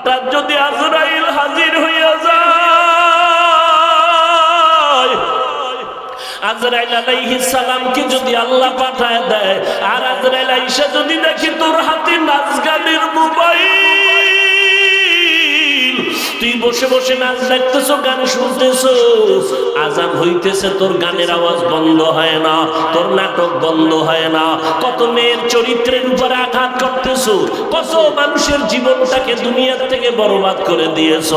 হঠাৎ যদি আজরাইল হাজির হইয়া যায়, আজরাইল আলাইহিস সালামকে যদি আল্লাহ পাঠায় দেয়, আর আজরাইল আইসা যদি দেখি তোর হাতে নাচ গানের মোবাইল তুই বসে বসে নাচ দেখতেছো গান শুনতেছো। আজান হইতেছে, তোর গানের আওয়াজ বন্ধ হয় না, তোর নাটক বন্ধ হয় না। কত মেয়ের চরিত্রের উপরে আঘাত করতেছো, কত মানুষের জীবনটাকে দুনিয়ার থেকে বরবাদ করে দিয়েছ।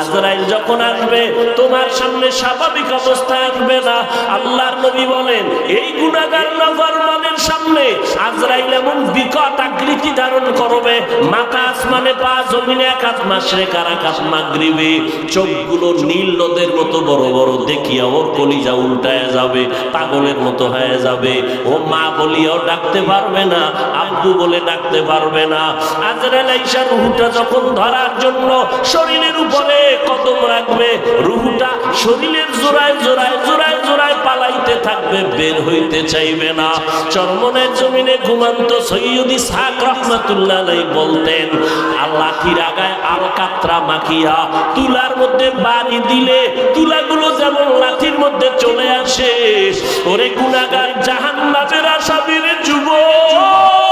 আজরাইল যখন আসবে, তোমার সামনে স্বাভাবিক অবস্থায় আসবে না। আল্লাহর নবী বলেন, এই গুণাগার নফরমানের সামনে আজরাইল এমন বিকট আকৃতি ধারণ করবে। মাথা আসমানে পা, জমিনে এক হাত মাসরে কারাকাত মাগরিবে চোখগুলো নীল নদের মতো বড় বড় দেখিয়া ওর কলিজা উল্টায় যাবে, পাগলের মতো হয়ে যাবে। ও মা বলিয়াও ডাকতে পারবে না, আব্বু বলে ডাকতে পারবে না। আজরাল আইসা রুহটা যখন ধরার জন্য শরীরের উপরে কদম রাখবে, রুহুটা শরীরের জোড়ায় জোড়ায় জোড়ায় জোড়ায় পালাইতে থাকবে, বের হইতে চাইবে না। চরমনের জমিনে ঘুমান্ত সৈয়দি সাক রহমাতুল্লাহ বলতেন, আল্লাহ আগায় আল কাতরা মাখিয়া তুলার মধ্যে বাড়ি দিলে তুলাগুলো যেমন লাঠির মধ্যে চলে আসে, ওরে গুনাগার জাহান নামের আসামির যুবক।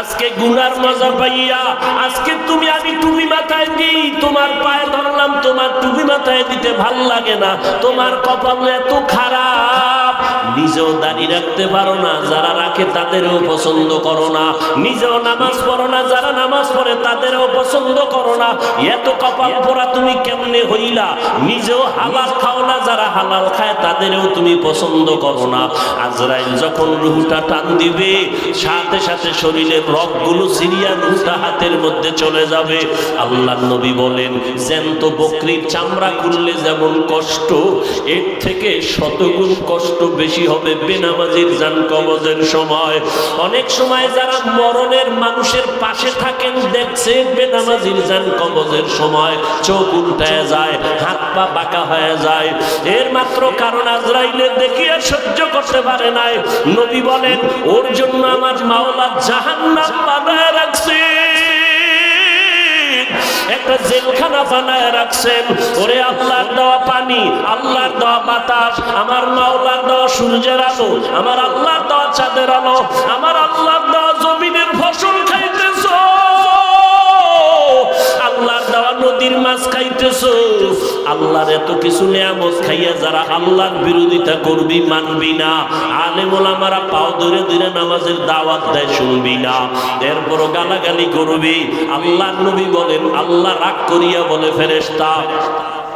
আজকে গুনার মজা পাইয়া, আজকে তুমি আমি টুপি মাথায় দিই, তোমার পায়ে ধরলাম, তোমার টুপি মাথায় দিতে ভালো লাগে না, তোমার কপাল এত খারাপ। নিজেও দাঁড়িয়ে রাখতে পারো না, যারা রাখে তাদেরও পছন্দ করো না। নিজেও নামাজ পড়ো না, যারা নামাজ পড়ে তাদেরও পছন্দ করো না। এত কপাল পরা তুমি কেমনে হইলা? নিজেও হালাল খাও না, যারা হালাল খায় তাদেরও তুমি পছন্দ করো না। আজরাইল যখন রুহুটা টান দিবে, সাথে সাথে শরীরের রগগুলো সিরিয়া রুহুটা হাতের মধ্যে চলে যাবে। আল্লাহ নবী বলেন, জ্যান্ত বকরির চামড়া খুললে যেমন কষ্ট, এর থেকে শতগুণ কষ্ট বেশি হবে বেনামাজির জান কবজের সময়। অনেক সময় যারা মরণের মানুষের পাশে থাকেন, দেখছে বেনামাজির জান কবজের সময়। চোখ উল্টায় যায়, হাত পা বাঁকা হয়ে যায়। এর মাত্র কারণ আজরাইলের দেখিয়ে সহ্য করতে পারে নাই। নবী বলেন, ওর জন্য আমার মাওলা জাহান্নাম বানায় রাখছে। একটা জেলখানা বানায় রাখছেন। ওরে আল্লাহর দেওয়া পানি, আল্লাহর দেওয়া বাতাস, আমার মাওলার দেওয়া সূর্যের আলো, আমার আল্লাহর দেওয়া চাঁদের আলো, আমার আল্লাহর দেওয়া জমিনের ফসল খাইতেছ মাছ খাইতেছ? আল্লাহর এত কিছু নিয়ামত খাইয়া যারা আল্লাহর বিরোধিতা করবি মানবি না। আলেম ওলামারা পাও ধরে ধরে নামাজের দাওয়াত দেয়, শুনবি না। এরপর গালাগালি করবি। আল্লাহ নবী বলেন, আল্লাহ রাগ করিয়া বলে, ফেরেশতা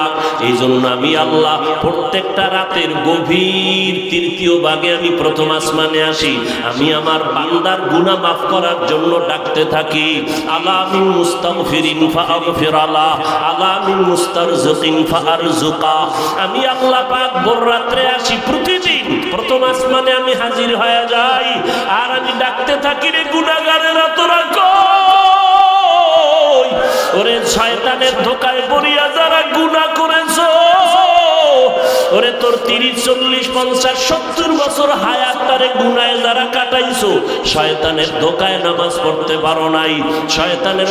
যাক এই জন্য আমি আল্লাহ প্রত্যেকটা রাতের গভীর তৃতীয় ভাগে আমি প্রথম আসমানে আসি। আমি আমার বান্দার গুনাহ মাফ করার জন্য ডাকতে থাকি। আলামিন মুস্তাগফিরিন ফাগফির আলা মুস্তারজিকিন ফারজুকা আমি আল্লাহ পাক ভোর রাত্রে আসি প্রতিদিন। প্রথম আসমানে আমি হাজির হয়ে যাই। আর আমি ডাকতে থাকি রে গুনাহগারেরা, তোরা কই? ওরে শয়তানের ধোকায় পড়িয়া যারা গুনাহ করেছ, ওরে তোর তিরিশ, চল্লিশ, পঞ্চাশ, সত্তর বছর গুনায় যারা কাটাইছো, শয়তানের ধোকায় নামাজ পড়তে পারো নাই, শয়তানের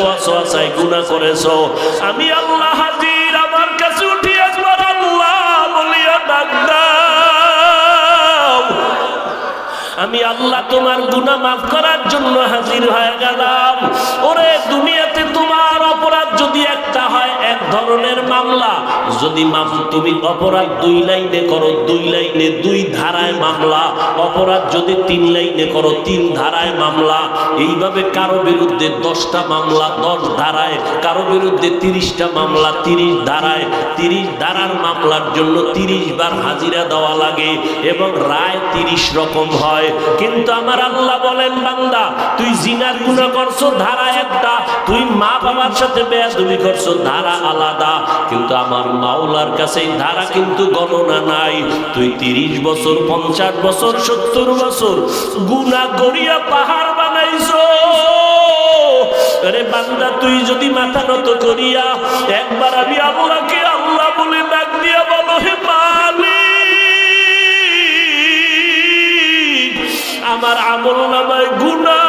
করেছ। আমি আল্লাহ হাজির, আমার কাছে উঠি একবার আল্লাহ বলিয়া ডাক আমি আল্লাহ তোমার গুনাহ মাফ করার জন্য হাজির হয়ে গেলাম। ওরে দুনিয়াতে ধরনের মামলা। যদি তুমি অপরাধ দুই লাইনে করো, দুই লাইনে দুই ধারায় মামলা। অপরাধ যদি তিন লাইনে করো, তিন ধারায় মামলা। এইভাবে কারও বিরুদ্ধে দশটা মামলা, দশ ধারায়। কারও বিরুদ্ধে তিরিশটা মামলা, তিরিশ ধারায়। তিরিশ ধারার মামলার জন্য তিরিশ বার হাজিরা দেওয়া লাগে এবং রায় তিরিশ রকম হয়। কিন্তু আমার আল্লাহ বলেন, বান্দা, তুই জিনার গুণা করছ, ধারা একটা। তুই মা বাবার সাথে বেয়াদবি করছ, ধারা আলাদা। কিন্তু আমার মাওলার কাছে ধারা কিন্তু গণনা নাই। তুই তিরিশ বছর, পঞ্চাশ বছর, সত্তর বছর গুণা করিয়া পাহাড় বানাইছো। আরে বান্দা, তুই যদি মাথা নত করিয়া একবার আমি আল্লাহকে আল্লাহ বলে ডাক দিয়া বলো, হে মালিক, আমার আমল নামায় গুনা আমার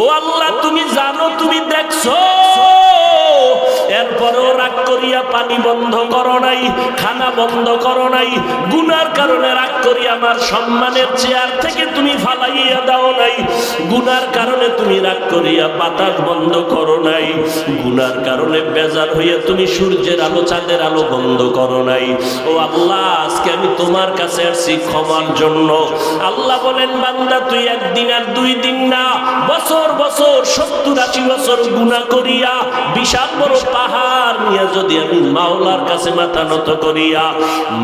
ও আল্লাহ তুমি জানো তুমি দেখছ। এরপরেও রাগ করিয়া পানি বন্ধ করো নাই, খানা বন্ধ করো নাই। গুনার কারণে রাগ করি, আমার সম্মানের চেয়ার থেকে তুমি ফালাইয়া দাও নাই। গুনার কারণে তুমি রাগ করিয়া বাতাস বন্ধ করো নাই। গুনার কারণে বেজার হইয়া তুমি সূর্যের আলো, চাঁদের আলো বন্ধ করো নাই। ও আল্লাহ, আজকে আমি তোমার কাছে আসছি ক্ষমার জন্য। আল্লাহ বলেন, বান্দা, তুই একদিন আর দুই দিন না, বছর বছর, সত্তর আশি বছর গুণা করিয়া বিশাল বড় পাহাড় নিয়ে যদি আমি মাওলার কাছে মাথা নত করিয়া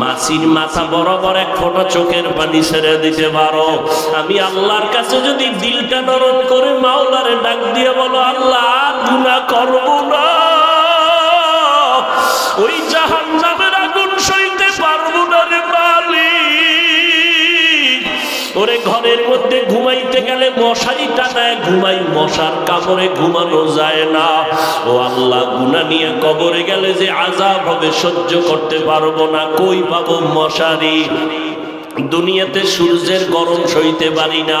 মাসির মাথা বরাবর এক ফোঁটা চোখের পানি ছেড়ে দিতে পারো। আমি আল্লাহর কাছে যদি দিলটা নরম করে মাওলারে ডাক দিয়ে বলো, আল্লাহ গুণা করব না। ওই জাহান নামের আগুন সইতে পারব না রে মালিক। ওরে ঘরের মধ্যে ঘুমাইতে গেলে মশারি টানায় ঘুমাই, মশার কামড়ে ঘুমানো যায় না। ও আল্লাহ গুনা নিয়ে কবরে গেলে যে আজাব হবে সহ্য করতে পারব না, কই পাবো মশারি? দুনিয়াতে সূর্যের গরম সইতে পারি না।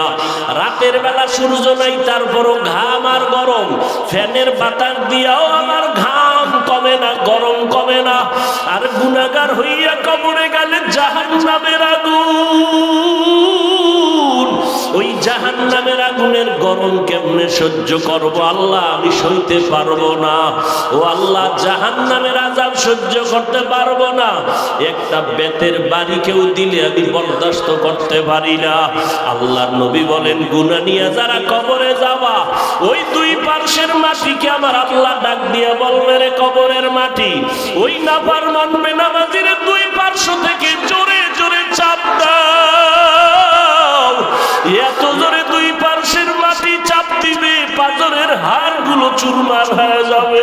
রাতের বেলা সূর্য নাই, তারপরও ঘাম আর গরম। ফ্যানের বাতাস দিয়াও আমার ঘাম কমে না, গরম কমে না। আর গুনাগার হইয়া কবরে গেলে জাহান নামের আগুন। ওই জাহান নামের আগুনের গরম কেমনে সহ্য করব? আল্লাহ, আমি সইতে পারব না। ও আল্লাহ জাহান নামের আজাব সহ্য করতে পারব না। একটা বেতের বাড়ি কেউ দিলে আমি বরদাস্ত করতে পারি না। আল্লাহর নবী বলেন, গুনা নিয়ে যারা কবরে যাওয়া, ওই দুই পার্শ্বের মাটিকে আমার আল্লাহ ডাক দিয়ে বলবে রে কবরের মাটি। ওই নাপার মানবে নামাজির দুই পার্শ্ব থেকে জোরে জোরে চাপ দাও এত জোরে দুই পার্শ্বের মাটি চাপ দিবে পাথরের হাড়গুলো চুরমার হয়ে যাবে।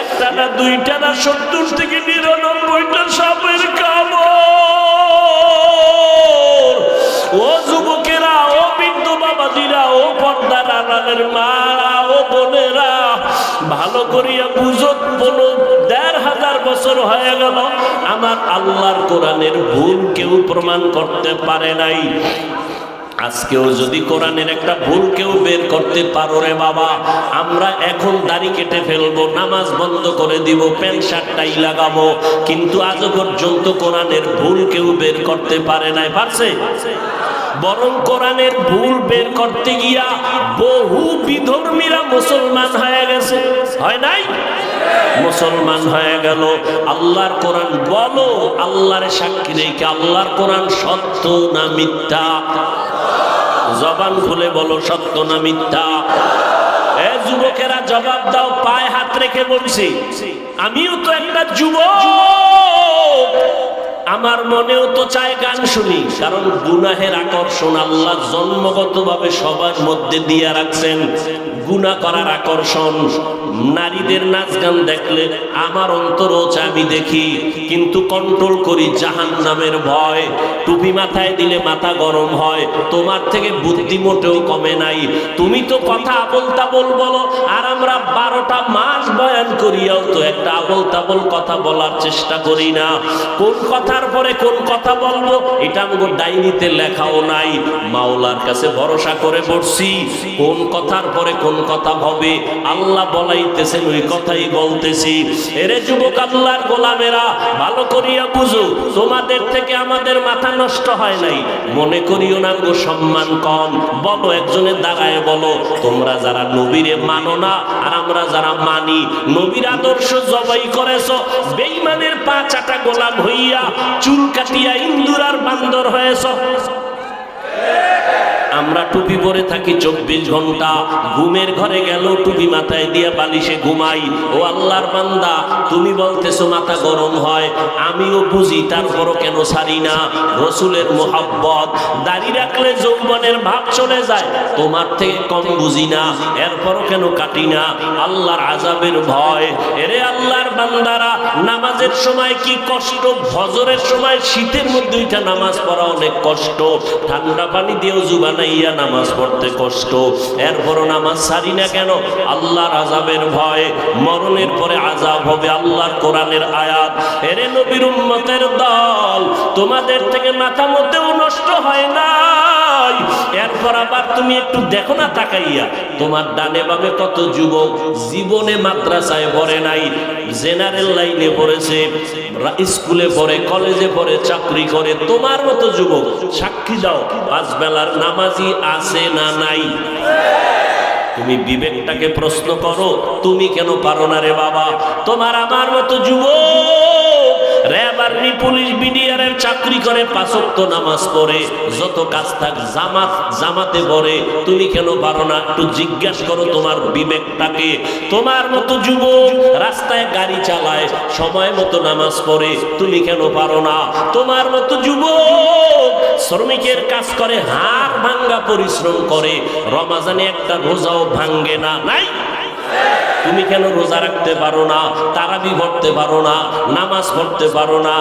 একটা না দুইটা না সত্তর থেকে নিরানব্বইটা সাপের কামড়। ও যুবকেরা, ও বৃদ্ধ বাবাজিরা, ও পর্দার আনালের মারা ও বোনেরা, ভালো করিয়া বুঝো, বলো, দেড় হাজার বছর হয়ে গেল, আমার আল্লাহর কোরআনের ভুল কেউ প্রমাণ করতে পারে নাই। আজকেও যদি কোরআনের একটা ভুল কেউ বের করতে পারো রে বাবা, আমরা এখন দাড়ি কেটে ফেলব, নামাজ বন্ধ করে দিব, প্যান্ট শার্টটাই লাগাবো, কিন্তু আজ পর্যন্ত কোরআনের ভুল কেউ বের করতে পারে নাই, পারছে? বরং কোরআনের ভুল বের করতে গিয়া বহু বিধর্মীরা মুসলমান হয়ে গেছে। হয় নাই? মুসলমান হয়ে গেল। আল্লাহর কোরআন বলো, আল্লাহর সাক্ষী রেখে আল্লাহর কোরআন সত্য না মিথ্যা? জবান খুলে বলো, সত্য না মিথ্যা? এ যুবকেরা জবাব দাও, পায়ে হাত রেখে বলছি। আমিও তো একটা যুবক। আমার মনেও তো চায় গান শুনি, কারণ গুনাহের আকর্ষণ আল্লাহ জন্মগতভাবে সবার মধ্যে দিয়ে রাখছেন। গুণা করার আকর্ষণ, নারীদের নাচ গান দেখলে আমার অন্তর আমি দেখি, কিন্তু কন্ট্রোল করি জাহান নামের ভয়। টুপি মাথায় দিলে মাথা গরম হয়, তোমার থেকে বুদ্ধি মোটেও কমে নাই। তুমি তো কথা আবল তাবল বলো, আর আমরা বারোটা মাস বয়ান করিয়াও তো একটা আবল তাবল কথা বলার চেষ্টা করি না। কোন কথার পরে কোন কথা বলব? এটা আমাকে ডায়েরিতে লেখাও নাই। মাওলার কাছে ভরসা করে বসছি কোন কথার পরে কোন কথা হবে? আল্লাহ বলাইতেছেন, ওই কথাই বলতেছি। এরে যুবক আল্লাহর গোলামেরা, ভালো করিয়া বুঝো, তোমাদের থেকে আমাদের মাথা নষ্ট হয় নাই। মনে করিও না গো, সম্মান কম। বলো একজনের দাঁড়ায় বলো, তোমরা যারা নবীরে মানো না, আর আমরা যারা মানি, নবীর আদর্শ জবাই করেছ বেইমানের পা চাটা গোলাম হইয়া চুল কাটিয়া ইন্দুর আর বান্দর হয়েছ। আমরা টুপি পরে থাকি চব্বিশ ঘণ্টা। ঘুমের ঘরে গেল টুপি মাথায় দিয়ে বালিশে ঘুমাই। ও আল্লাহর বান্দা, তুমি বলতেছো মাথা গরম হয়। আমিও বুঝি, তারপরও কেন সারি না? রসুলের মোহাব্বত। দাড়ি রাখলে যৌবনের ভাব চলে যায়, তোমার থেকে কম বুঝি না। এরপরও কেন কাটি না? আল্লাহর আজাবের ভয়। এরে আল্লাহর বান্দারা, নামাজের সময় কি কষ্ট? ফজরের সময় শীতের মধ্যে নামাজ পড়া অনেক কষ্ট। ঠান্ডা পানি দিয়েও জুবানাইয়া নামাজ পড়তে কষ্ট। এরপরও নামাজ সারি না কেন? আল্লাহর আজাবের ভয় মরণের পরে আজাব হবে আল্লাহর কোরআনের আয়াত। এরে নবীর উম্মতের দল, তোমাদের থেকে মাথা মতেও নষ্ট হয় নাই। এরপর আবার তুমি একটু দেখো না তাকাইয়া, তোমার ডানে বামে কত যুবক জীবনে মাদ্রাসায় পড়ে নাই, জেনারেল লাইনে পড়েছে, স্কুলে পড়ে, কলেজে পড়ে, চাকরি করে, তোমার মতো যুবক, সাক্ষী দাও, পাঁচ বেলার নামাজি আছে না নাই? তুমি বিবেকটাকে প্রশ্ন করো, তুমি কেন পারো না রে বাবা? তোমার আমার মতো যুবক আর্মি পুলিশ বিডিআরের চাকরি করে পাঁচক্ত নামাজ পড়ে, যত কাজ থাক জামাত, জামাতে পড়ে তুমি কেন পারো না? একটু জিজ্ঞাসা করো তোমার বিবেকটাকে। তোমার মতো যুবক রাস্তায় গাড়ি চালায়, সময় মতো নামাজ পড়ে, তুমি কেন পারো না? তোমার মতো যুবক শ্রমিকের কাজ করে, হাড় ভাঙ্গা পরিশ্রম করে, রমাজানে একটা রোজাও ভাঙ্গে না, নাই? তুমি কেন রোজা রাখতে পারো না? তারাবি পড়তে পারো না? নামাজ পড়তে পারো না?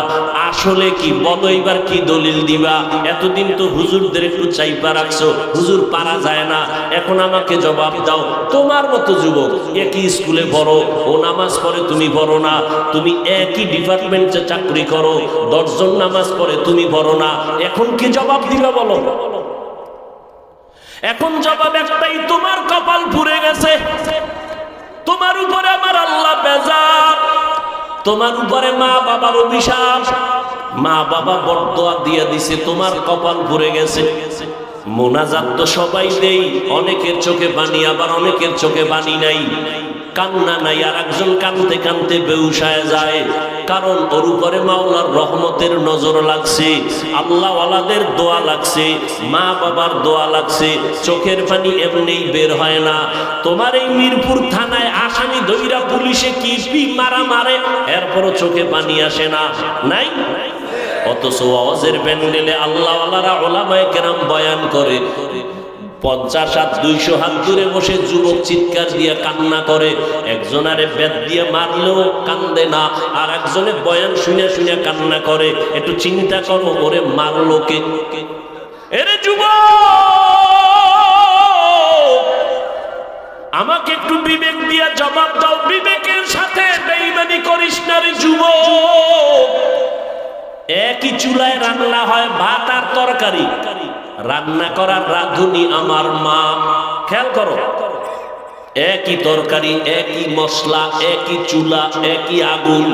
আসলে কি? বলো এবার কি দলিল দিবা? এতদিন তো হুজুরদের একটু চাইপা রাখছো। হুজুর পারা যায় না। এখন আমাকে জবাব দাও। তোমার মতো যুবক, একই স্কুলে পড়ো। ও নামাজ পড়ে তুমি পড়ো না। তুমি একই ডিপার্টমেন্টে চাকরি করো। দশজন নামাজ পড়ে তুমি পড়ো না। এখন কি জবাব দিবা বলো? এখন জবাব একটাই, তোমার কপাল পুড়ে গেছে। তোমার উপরে আমার আল্লাহ বেজার তোমার উপরে মা বাবার অভিশাপ। মা বাবা বরদোয়া দিয়ে দিছে, তোমার কপাল ভরে গেছে। মোনাজাত তো সবাই দেই, অনেকের চোখে পানি, আবার অনেকের চোখে পানি নাই। কান্না নাই, আর একজন কানতে কানতে বেউসায় যায়। কারণ ওর উপরে মাওলার রহমতের নজর লাগছে, আল্লাহওয়ালাদের দোয়া লাগছে মা বাবার দোয়া লাগছে, চোখের পানি এমনিই বের হয় না। তোমার এই মিরপুর থানায় আসামি দইরা পুলিশে কি পি মারা মারে, এরপরও চোখে পানি আসে না। নাই? অথচ ওয়াজের প্যান্ডেলে আল্লাহওয়ালারা ওলামায়ে কেরাম বয়ান করে পঞ্চাশ হাত দুইশো হাত দূরে বসে যুবক চিৎকার দিয়ে কান্না করে। একজনারে বেদ দিয়ে মারলেও কান্দে না, আর একজনে বয়ান শুনে শুনে কান্না করে। একটু চিন্তা করো, ওরে মারলো কে? এরে যুবক! আমাকে একটু বিবেক দিয়ে জবাব দাও। বিবেকের সাথে বেইমানি করিস না রে যুবক। একই চুলায় রান্না হয়, ভাত আর তরকারি। রান্না করার রাঁধুনি আমার মা। খেয়াল করো, একই তরকারি, একই মশলা, একই চুলা, একই আগুন।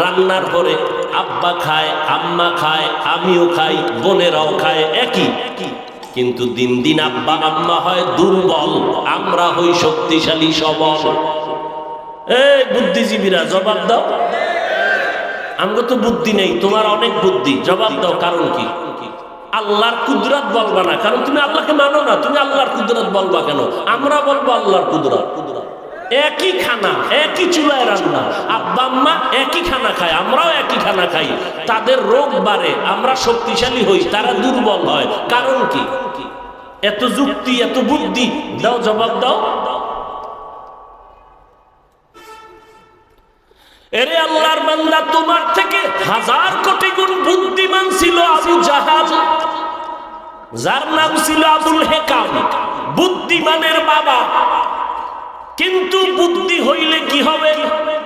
রান্নার পরে আব্বা খায়, আম্মা খায়, আমিও খাই, বোনেরাও খায়, একই। কিন্তু দিন দিন আব্বা, আম্মা হয় দুর্বল, আমরা হই শক্তিশালী, সবল। এই বুদ্ধিজীবীরা, জবাব দাও। আমাকে তো বুদ্ধি নেই, তোমার অনেক বুদ্ধি, জবাব দাও, কারণ কি? আল্লাহর কুদরত বলবা না। কারণ তুমি আল্লাহকে মানো না, তুমি আল্লাহর কুদরত বলবা কেন? আমরা বলব আল্লাহর কুদরত। একই খানা, একই চুলায় রান্না। আব্বা আম্মা একই খানা খায়, আমরাও একই খানা খাই। তাদের রোগ বাড়ে, আমরা শক্তিশালী হই, তারা দুর্বল হয়। কারণ কি? এত যুক্তি, এত বুদ্ধি, দাও জবাব দাও। এরে আল্লাহর বান্দা, তোমার থেকে হাজার কোটি গুণ বুদ্ধিমান ছিল আবু জাহাজ যার নাম ছিল আবুল হেকাম, বুদ্ধিমানের বাবা। কিন্তু বুদ্ধি হইলে কি হবে?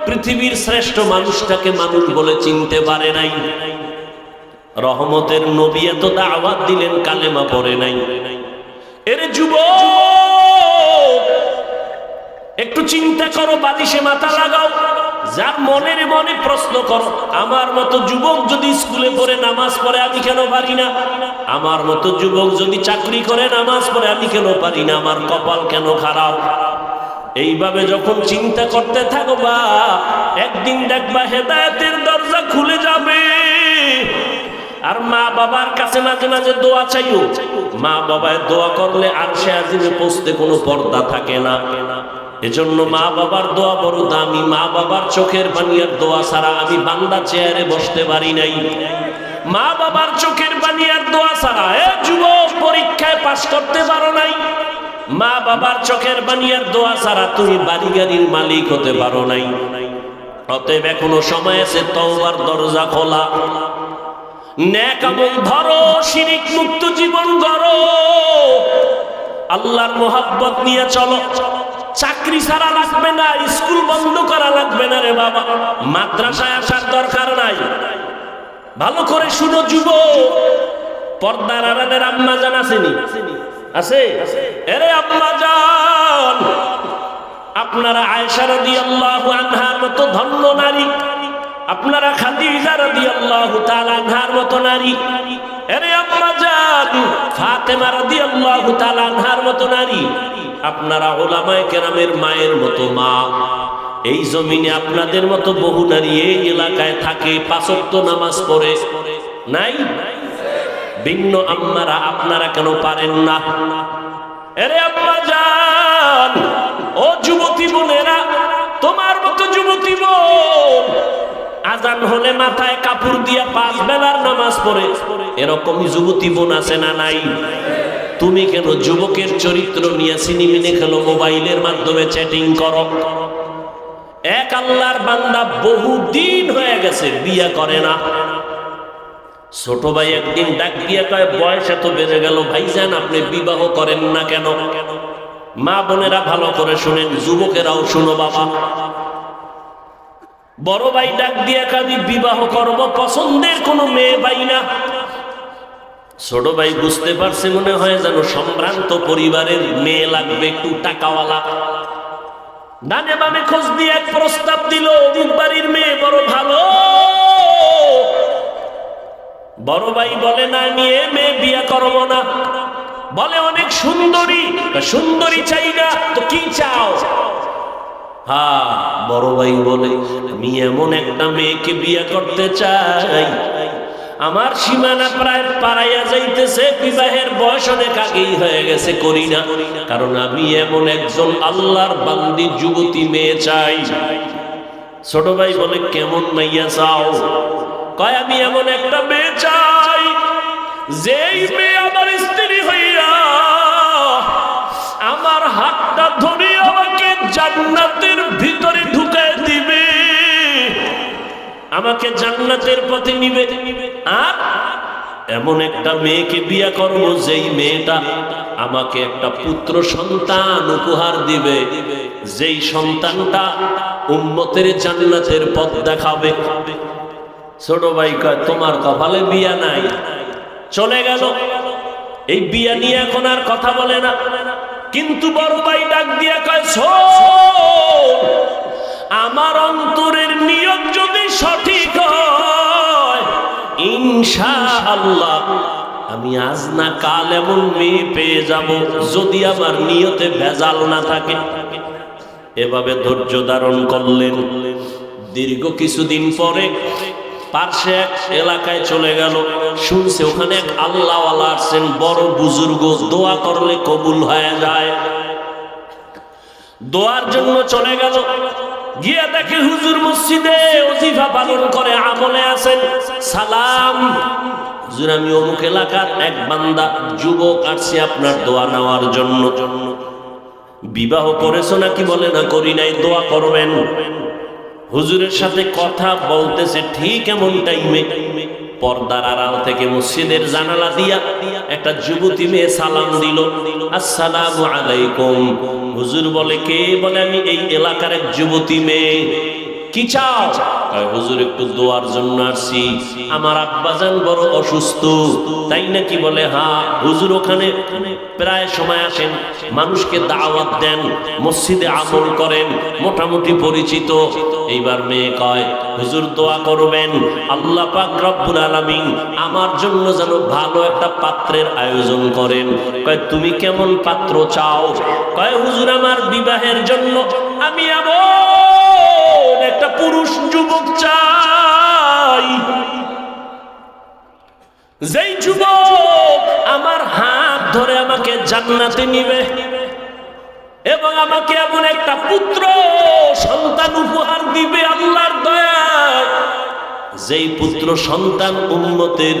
পৃথিবীর শ্রেষ্ঠ মানুষটাকে মানুষ বলে চিনতে পারে নাই। রহমতের নবী এত দাওয়াত দিলেন, কালেমা পড়ে নাই। এর যুব একটু চিন্তা করো, বালিশে মাথা লাগাও। যার মনের মনে প্রশ্ন করো, আমার মতো যুবক যদি স্কুলে পড়ে নামাজ পড়ে, আমি কেন পারি না? আমার মতো যুবক যদি চাকরি করে, নামাজ পড়ে, আমি কেন পারি না? আমার কপাল কেন খারাপ? এইভাবে যখন চিন্তা করতে থাকবা একদিন দেখবা হেদায়েতের দরজা খুলে যাবে। আর মা বাবার কাছে মাঝে মাঝে দোয়া চাইও। মা বাবায় দোয়া করলে আর সে আজিমে পৌঁছতে কোনো পর্দা থাকে না। এজন্য মা বাবার দোয়া বড় দামি, মা বাবার চোখের পানিয়ার দোয়া ছাড়া আমি বান্দা চেয়ারে বসতে পারি নাই। মা বাবার চোখের পানিয়ার দোয়া ছাড়া এ যুবক পরীক্ষায় পাশ করতে পারো নাই। মা বাবার চোখের বানিয়ার দোয়া ছাড়া তুমি বাড়ি গাড়ির মালিক হতে পারো নাই। অতএব এখনও সময় আছে, তওবার দরজা খোলা। ন্যাক আমল ধরো, শিরিক মুক্ত জীবন গড়ো আল্লাহর মোহাব্বত নিয়ে চলো। চাকরি ছাড়া লাগবে না, স্কুল বন্ধ করা লাগবে না রে বাবা। মাদ্রাসায় আসার দরকার নাই। ভালো করে শুনো যুব। পর্দার আড়ালের আম্মা জান আসেনি? আছে? এরে আম্মা জান, আপনারা আয়েশা রাদিয়াল্লাহু আনহার মতো ধন্য নারী। আপনারা খাদিজা রাদিয়াল্লাহু তাআলা আনহার মতো নারী। আরে আম্মা জান, ফাতেমা রাদিয়াল্লাহু তাআলা আনহার মতো নারী। আপনারা ওলামায়ে কেরামের মায়ের মতো মা। এই জমিনে আপনাদের মতো বহু নারী এই এলাকায় থাকে, পাঁচক্ত নামাজ পড়ে। নাই? ভিন্ন আম্মারা আপনারা কেন পারেন না? এরে আম্মা জান, ও যুবতী বোনেরা, তোমার মতো যুবতী বোন, আজান হলে মাথায় কাপড় দিয়া পাঁচ বেলার নামাজ পড়ে। এরকম যুবতী বোন আছে না নাই? তুমি কেন যুবকের চরিত্র নিয়ে সিনেমিনে খেলো মোবাইলের মাধ্যমে চ্যাটিং করো? এক আল্লাহর বান্দা বহু দিন হয়ে গেছে বিয়ে করে না। ছোট ভাই একদিন ডাক দিয়ে কয়, বয়স এত বেড়ে গেল, ভাইজান আপনি বিবাহ করেন না কেন? মা বোনেরা ভালো করে শুনেন, যুবকেরাও শুনো বাবা। বড় ভাই ডাক দিয়ে কাদি বিবাহ করব, পছন্দের কোনো মেয়ে পাই না। ছোট ভাই বুঝতে পারছে মনে হয় যেন সম্ভ্রান্ত পরিবারের মেয়ে লাগবে একটু টাকাওয়ালা। ডানে বামে খোঁজ দিয়ে এক প্রস্তাব দিল অমুক বাড়ির মেয়ে বড় ভালো। বড় ভাই বলে, না, নিয়ে মেয়ে বিয়া করব না। বলে, অনেক সুন্দরী সুন্দরী চাই না, তো কি চাও? হ্যাঁ বড় ভাই বলে, আমি এমন একটা মেয়েকে বিয়ে করতে চাই আমার সীমানা প্রায় পাড়াইয়া যাইতেছে, বিবাহের বয়স অনেক আগেই হয়ে গেছে, করি না। কারণ আমি এমন একজন আল্লাহর বান্দি যুবতী মেয়ে চাই। ছোট ভাই বলে, কেমন মাইয়া চাও? কয়, আমি এমন একটা মেয়ে চাই, যেই মেয়ে আমার স্ত্রী হইয়া আমার হাতটা ধরে আমাকে জান্নাতের আমাকে জান্নাতের পথে নিবে। আর এমন একটা মেয়েকে বিয়া করব, যেই মেয়েটা আমাকে একটা পুত্র সন্তান উপহার দিবে। যেই সন্তানটা উম্মতের জান্নাতের পথ দেখাবে। ছোট ভাই কয়, তোমার কপালে বিয়া নাই। চলে গেল। এই বিয়া নিয়ে এখন আর কথা বলে না। কিন্তু বড় ভাই ডাক দিয়া কয় আমার অন্তরের নিয়ত যদি সঠিক হয় ইনশা আল্লাহ আমি আজ না কাল এমন মেয়ে পেয়ে যাব যদি আমার নিয়তে ভেজাল না থাকে। এভাবে ধৈর্য ধারণ করলেন। দীর্ঘ কিছুদিন পরে পার্শ্বে এক এলাকায় চলে গেল। শুনছে ওখানে এক আল্লাহওয়ালা আসছেন বড় বুজুর্গ, দোয়া করলে কবুল হয়ে যায়। দোয়ার জন্য চলে গেল। গিয়া দেখে হুজুর মসজিদে অজিফা পালন করে, আমলে আছেন। সালাম। হুজুর, আমি অমুক এলাকার এক বান্দা, যুবক আসছে আপনার দোয়া নেওয়ার জন্য। জন্য বিবাহ করেছ নাকি বলে, না, করি নাই, দোয়া করবেন। হুজুরের সাথে কথা বলতেছে ঠিক এমন টাইমে পর্দার আড়াল থেকে মসজিদের জানালা দিয়া একটা যুবতী মেয়ে সালাম দিল, আসসালামু আলাইকুম। হুজুর বলে, কে? বলে, আমি এই এলাকার এক যুবতী মেয়ে। কি চাও? কয়, হুজুর একটু দোয়ার জন্য আসছি আমার আব্বাজান বড় অসুস্থ। তাই নাকি বলে হ্যাঁ হুজুর ওখানে প্রায় সময় আসেন। মানুষকে দাওয়াত দেন মসজিদে আমল করেন মোটামুটি পরিচিত। এইবার মেয়ে কয় হুজুর দোয়া করবেন। আল্লাহ পাক রব্বুল আলামিন আমার জন্য যেন ভালো একটা পাত্রের আয়োজন করেন। কয় তুমি কেমন পাত্র চাও? কয় হুজুর আমার বিবাহের জন্য আমি এমন পুরুষ যুবক চাই। যেই যুবক আমার হাত ধরে আমাকে জান্নাতে নিবে এবং আমাকে এমন একটা পুত্র সন্তান উপহার দিবে আল্লাহর দয়ায়, যেই পুত্র সন্তান উন্নতের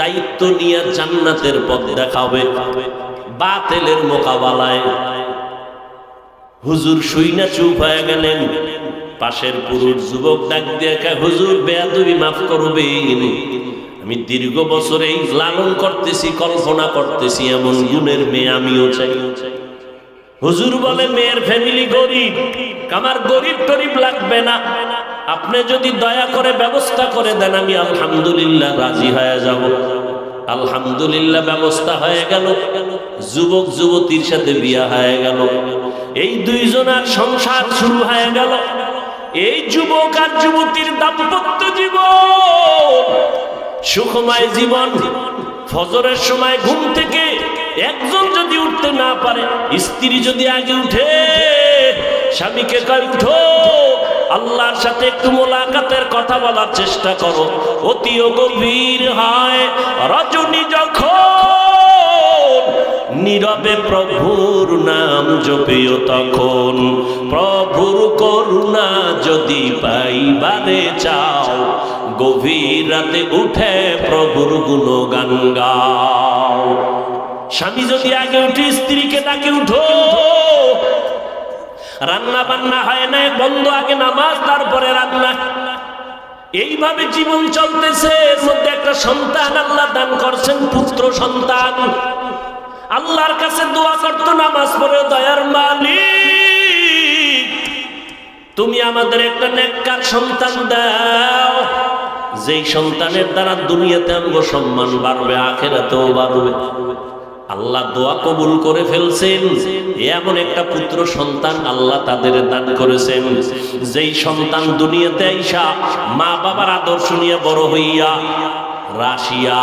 দায়িত্ব নিয়ে জান্নাতের পথ দেখাবে, বাতেলের মোকাবেলায়। হুজুর শুই না চুপ হয়ে গেলেন। পাশের পুরুষ যুবক ডাক দিয়ে হুজুর, বেয়াদবি মাফ করবেন। আমি দীর্ঘ বছর লালন করতেছি, কল্পনা করতেছি, এমন গুণের মেয়ে আমিও চাই। হুজুর বলে, মেয়ের ফ্যামিলি গরিব। আমার গরিব টরিব লাগবে না। আপনি যদি দয়া করে ব্যবস্থা করে দেন, আমি আলহামদুলিল্লাহ রাজি হয়ে যাব। আলহামদুলিল্লাহ ব্যবস্থা হয়ে গেল। যুবক, যুবতীর সাথে বিয়া হয়ে গেল। এই দুইজনার সংসার শুরু হয়ে গেল। এই যুবক আর যুবতীর দাম্পত্য জীবন। সুখময় জীবন, ফজরের সময় ঘুম থেকে একজন যদি উঠতে না পারে, স্ত্রী যদি আগে উঠে, স্বামীকে কয় আল্লাহর সাথে একটু মোলাকাতের কথা বলার চেষ্টা করো। অতি গভীর হয় রজনী যখন নীরবে প্রভুর নাম জপিও তখন। প্রভুর করুণা যদি পাইবারে চাও, গভীর রাতে উঠে প্রভুর গুণগান গাও। স্বামী যদি আগে উঠে, স্ত্রীকে ডাকে, উঠো! রান্না বান্না হয় না বন্ধ, আগে নামাজ, তারপরে রান্না। এইভাবে জীবন চলতেছে, এর মধ্যে একটা সন্তান আল্লাহ দান করছেন, পুত্র সন্তান। আল্লাহর কাছে দোয়া করতো, নামাজ পড়ে দয়ার মালিক। তুমি আমাদের একটা নেককার সন্তান দাও। যেই সন্তানের দ্বারা দুনিয়াতে আমগো সম্মান বাড়বে, আখেরাতেও বাড়বে। আল্লাহ দোয়া কবুল করে ফেলছেন। এমন একটা পুত্র সন্তান আল্লাহ তাদের দান করেছেন। যেই সন্তান দুনিয়াতে আইসা মা বাবার আদর্শ নিয়ে বড় হইয়া রাশিয়া,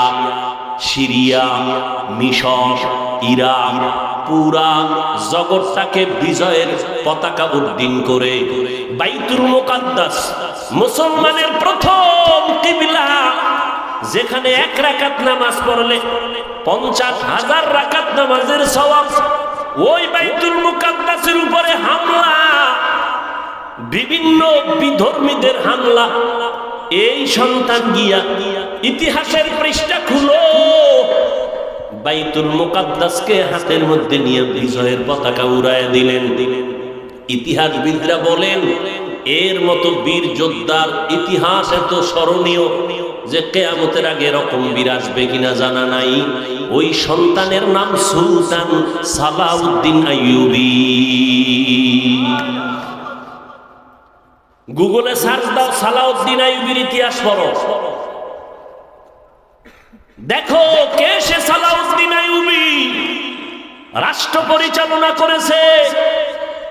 সিরিয়া, মিশর ইরাক পুরা জগৎটাকে বিজয়ের পতাকা উদ্দিন করে। বাইতুল মোকাদ্দাস মুসলমানের প্রথম কিবিলা, যেখানে এক রাকাত নামাজ পড়লে পঞ্চাশ হাজার রাকাত নামাজের সওয়াব। ওই বাইতুল মুকাদ্দাসের উপরে হামলা, বিভিন্ন বিধর্মীদের হামলা। এই সন্তান গিয়া ইতিহাসের পৃষ্ঠা খুলো। বাইতুল মুকাদ্দাসকে হাতের মধ্যে নিয়ে বিজয়ের পতাকা উড়ায় দিলেন। ইতিহাসবিদরা বলেন, এর মতো বীর যোদ্ধার ইতিহাস এত স্মরণীয় যে কেয়ামতের আগে এরকম বীর আসবে কিনা জানা নাই। ওই সন্তানের নাম সুলতান সালাউদ্দিন আইয়ুবি। গুগলে সার্চ দাও সালাউদ্দিন আইয়ুবীর ইতিহাস পড়ো। দেখো কে সে সালাউদ্দিন রাষ্ট্র পরিচালনা করেছে।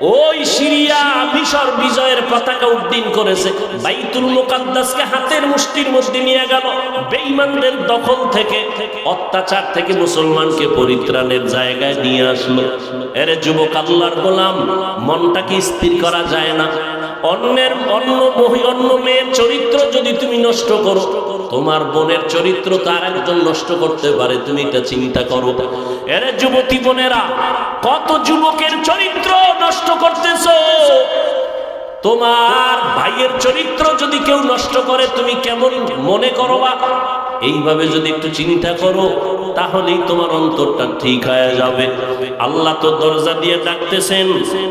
ওই সিরিয়া মিশর বিজয়ের পতাকা উড্ডীন করেছে। বাইতুল মুকাদ্দাসকে হাতের মুষ্টির মধ্যে নিয়ে গেল। বেঈমানদের দখল থেকে, অত্যাচার থেকে মুসলমানকে পরিত্রাণের জায়গায় নিয়ে আসলো। এরে যুবক আল্লাহর গোলাম মনটাকে স্থির করা যায় না? অন্যের অন্য বহি, অন্য মেয়ের চরিত্র যদি তুমি নষ্ট করো, তোমার বোনের চরিত্র তার একজন নষ্ট করতে পারে, তুমি এটা চিন্তা করো। এর যুবতী বোনেরা, কত যুবকের চরিত্র নষ্ট করতেছো? তোমার ভাইয়ের চরিত্র যদি কেউ নষ্ট করে, তুমি কেমন মনে করো বা? এইভাবে যদি একটু চিন্তা করো, তাহলেই তোমার অন্তরটা ঠিক হয়ে যাবে। আল্লাহ তো দরজা দিয়ে ডাকতেছেন,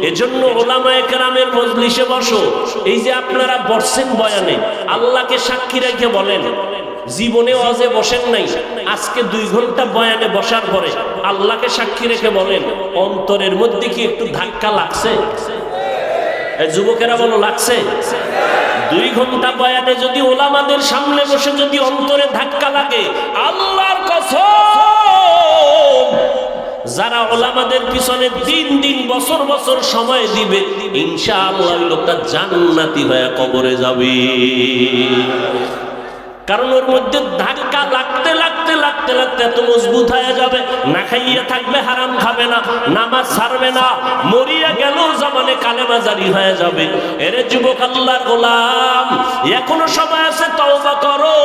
এজন্য ওলামায়ে কেরামের মজলিসে বসো। এই যে আপনারা বসছেন বয়ানে, আল্লাহকে সাক্ষী রেখে বলেন, জীবনে অজে বসেন নাই, আজকে দুই ঘণ্টা বয়ানে বসার পরে আল্লাহকে সাক্ষী রেখে বলেন, অন্তরের মধ্যে কি একটু ধাক্কা লাগছে? যুবকেরা বলো, লাগছে? দুই ঘণ্টা বয়াতে যদি ওলামাদের সামনে বসে যদি অন্তরে ধাক্কা লাগে, আল্লাহর কসম, যারা ওলামাদের পিছনে দিন দিন, বছর বছর সময় দিবে, ইনশাআল্লাহ লোকটা জান্নাতি হয়ে কবরে যাবে। কারণ ওর মধ্যে ধাক্কা লাগতে লাগতে লাগতে লাগতে এত মজবুত হয়ে যাবে। না খাইয়ে থাকবে, হারাম খাবে না, নামাজ ছাড়বে না। মরিয়া গেল জামানে কালেমা জারি হয়ে যাবে। এরে যুবক আল্লাহর গোলাম, এখনও সময় আছে তওবা করো।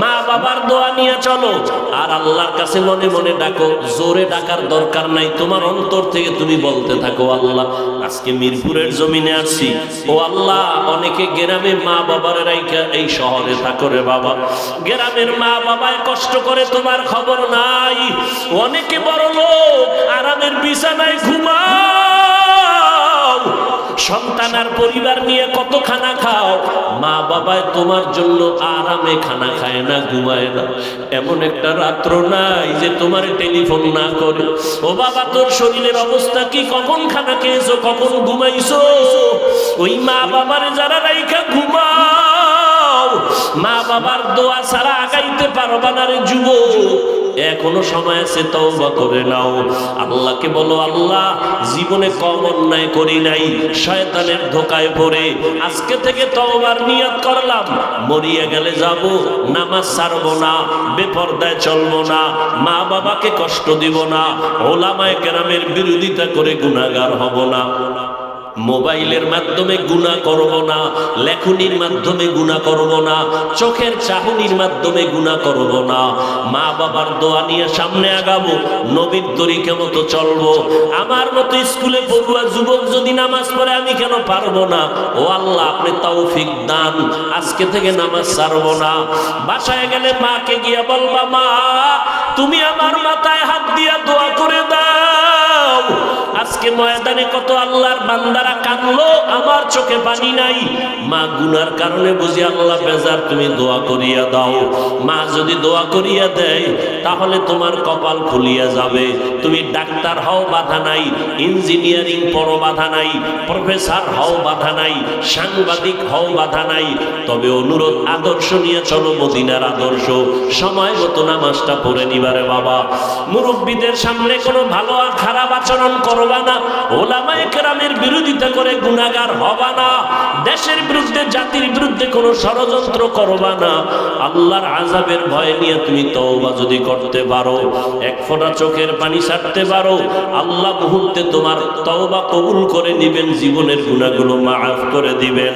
মা বাবার দোয়া নিয়ে চলো। আর আল্লাহর কাছে মনে মনে ডাকো, জোরে ডাকার দরকার নাই। তোমার অন্তর থেকে তুমি বলতে থাকো, আল্লাহ, আজকে মিরপুরের জমিনে আসছি ও আল্লাহ, অনেকে গ্রামে মা বাবার রাইকা এই শহরে থাকো রে বাবা। গ্রামের মা বাবায় কষ্ট করে তোমার খবর নাই। অনেকে বড় লোক আরামের বিছানায় ঘুমাও সন্তান আর পরিবার নিয়ে কত খানা খাও? মা বাবায় তোমার জন্য আরামে খানা খায় না, ঘুমায় না। এমন একটা রাত্র নাই যে তোমার টেলিফোন না করে। ও বাবা, তোর শরীরের অবস্থা কি? কখন খানা খেয়েছো? কখন ঘুমাইছো? ওই মা বাবার যারা রাইখা ঘুমাও। মা বাবার দোয়া ছাড়া আগাইতে পারবা না রে যুবক। এখনও সময় আছে, তওবা করে নাও। আল্লাহকে বলো, আল্লাহ, জীবনে কম অন্যায় করি নাই, শয়তানের ধোকায় পড়ে। আজকে থেকে তওবার নিয়ত করলাম, মরিয়া গেলে যাব, নামাজ ছাড়বো না, বেপরদায় চলবো না মা বাবাকে কষ্ট দিব না, ওলামায় কেরামের বিরোধিতা করে গুণাগার হব না। মোবাইলের মাধ্যমে গুণা করব না, লেখনির মাধ্যমে গুণা করব না, চোখের চাহনির মাধ্যমে গুণা করব না। মা বাবার দোয়া নিয়ে সামনে আগাবো, নবীর তরিকে মতো চলবো। আমার মতো স্কুলে পড়ুয়া যুবক যদি নামাজ পড়ে, আমি কেন পারব না? ও আল্লাহ, আপনি তৌফিক দান। আজকে থেকে নামাজ ছাড়বো না। বাসায় গেলে মাকে গিয়ে বলবা, মা, তুমি আমার মাথায় হাত দিয়া দোয়া করে দাও। আজকে ময়দানে কত আল্লাহর বান্দারা কাঁদলো, আমার চোখে পানি নাই। মা গুনার কারণে বুঝি আল্লাহ বেজার, তুমি দোয়া করিয়া দাও। মা যদি দোয়া করিয়া দেয়, তাহলে তোমার কপাল খুলিয়া যাবে। তুমি ডাক্তার হও, বাধা নাই। ইঞ্জিনিয়ারিং পড়ো, বাধা নাই। প্রফেসর হও, বাধা নাই। সাংবাদিক হও, বাধা নাই। তবে অনুরোধ, আদর্শ নিয়ে চলো, মদিনার আদর্শ। সময় মতো নামাজটা পড়ে নিবারে বাবা। মুরব্বীদের সামনে কোনো ভালো আর খারাপ আচরণ করবা না ওলামায় কেরামের বিরোধিতা করে গুণাগার হবা না। দেশের বিরুদ্ধে, জাতির বিরুদ্ধে কোনো ষড়যন্ত্র করবা না। আল্লাহর আজাবের ভয় নিয়ে তুমি তওবা যদি করতে পারো, এক ফোঁটা চোখের পানি ছাড়তে পারো, আল্লাহ মুহূর্তে তোমার তওবা কবুল করে নিবেন, জীবনের গুণাগুলো মাফ করে দিবেন।